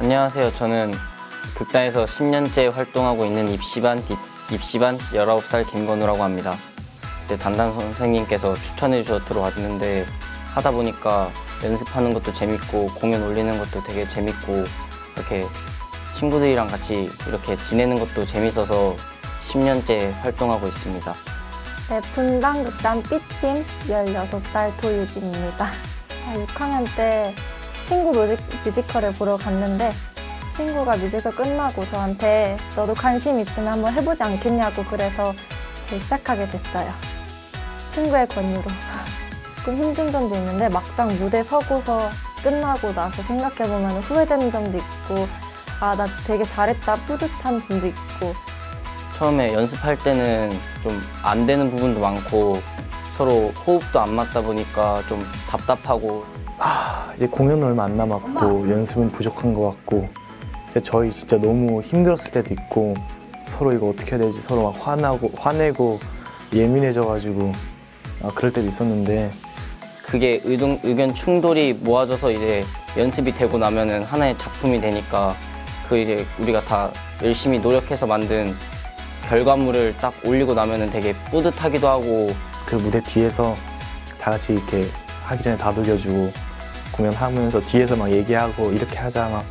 안녕하세요. 저는 극단에서 10년째 활동하고 있는 입시반 디- 입시반 19살 김건우라고 합니다. 네, 담당 선생님께서 추천해 주셔서 들어왔는데 하다 보니까 연습하는 것도 재밌고 공연 올리는 것도 되게 재밌고 이렇게 친구들이랑 같이 이렇게 지내는 것도 재밌어서 10년째 활동하고 있습니다. 네, 분당 극단 B팀 16살 도유진입니다. 아, 6학년 때 친구 뮤직, 뮤지컬을 보러 갔는데 친구가 뮤지컬 끝나고 저한테 너도 관심 있으면 한번 해보지 않겠냐고 그래서 제 시작하게 됐어요. 친구의 권유로. 조금 힘든 점도 있는데 막상 무대 서고서 끝나고 나서 생각해보면 후회되는 점도 있고 아, 나 되게 잘했다 뿌듯한 점도 있고 처음에 연습할 때는 좀 안 되는 부분도 많고 서로 호흡도 안 맞다 보니까 좀 답답하고 아, 이제 공연 얼마 안 남았고 연습은 부족한 것 같고 이제 저희 진짜 너무 힘들었을 때도 있고 서로 이거 어떻게 해야 되지 서로 막 화나고 화내고 예민해져가지고 아, 그럴 때도 있었는데 그게 의동, 의견 충돌이 모아져서 이제 연습이 되고 나면은 하나의 작품이 되니까 그 이제 우리가 다 열심히 노력해서 만든 결과물을 딱 올리고 나면은 되게 뿌듯하기도 하고 그 무대 뒤에서 다 같이 이렇게 하기 전에 다독여주고 공연하면서 뒤에서 막 얘기하고 이렇게 하자 막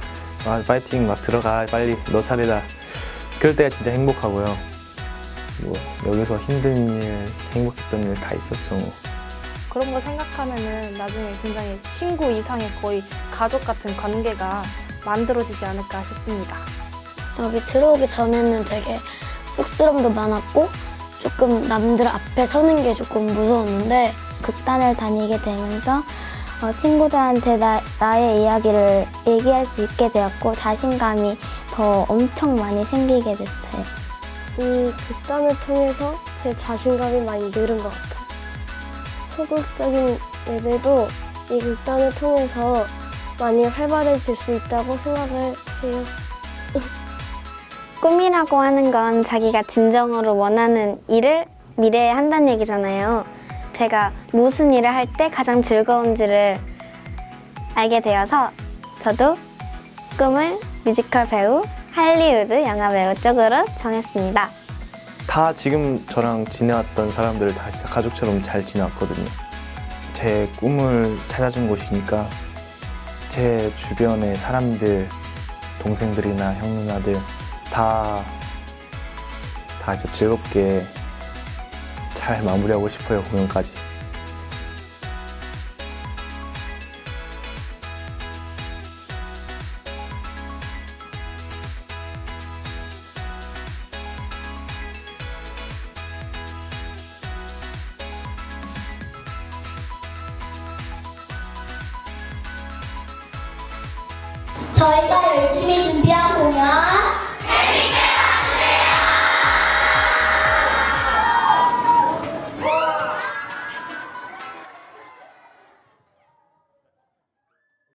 아, 파이팅 막 들어가 빨리 너 차례다 그럴 때가 진짜 행복하고요 뭐 여기서 힘든 일 행복했던 일 다 있었죠 뭐. 그런 거 생각하면은 나중에 굉장히 친구 이상의 거의 가족 같은 관계가 만들어지지 않을까 싶습니다. 여기 들어오기 전에는 되게 쑥스러움도 많았고 조금 남들 앞에 서는 게 조금 무서웠는데 극단을 다니게 되면서 어, 친구들한테 나, 나의 이야기를 얘기할 수 있게 되었고 자신감이 더 엄청 많이 생기게 됐어요. 이 극단을 통해서 제 자신감이 많이 늘은 것 같아요. 소극적인 애들도 이 극단을 통해서 많이 활발해질 수 있다고 생각을 해요. 꿈이라고 하는 건 자기가 진정으로 원하는 일을 미래에 한다는 얘기잖아요. 제가 무슨 일을 할 때 가장 즐거운지를 알게 되어서 저도 꿈을 뮤지컬 배우, 할리우드 영화 배우 쪽으로 정했습니다. 다 지금 저랑 지내왔던 사람들 다 진짜 가족처럼 잘 지내왔거든요. 제 꿈을 찾아준 곳이니까 제 주변의 사람들, 동생들이나 형 누나들 다, 다 진짜 즐겁게 잘 마무리하고 싶어요, 공연까지. 저희가 열심히 준비한 공연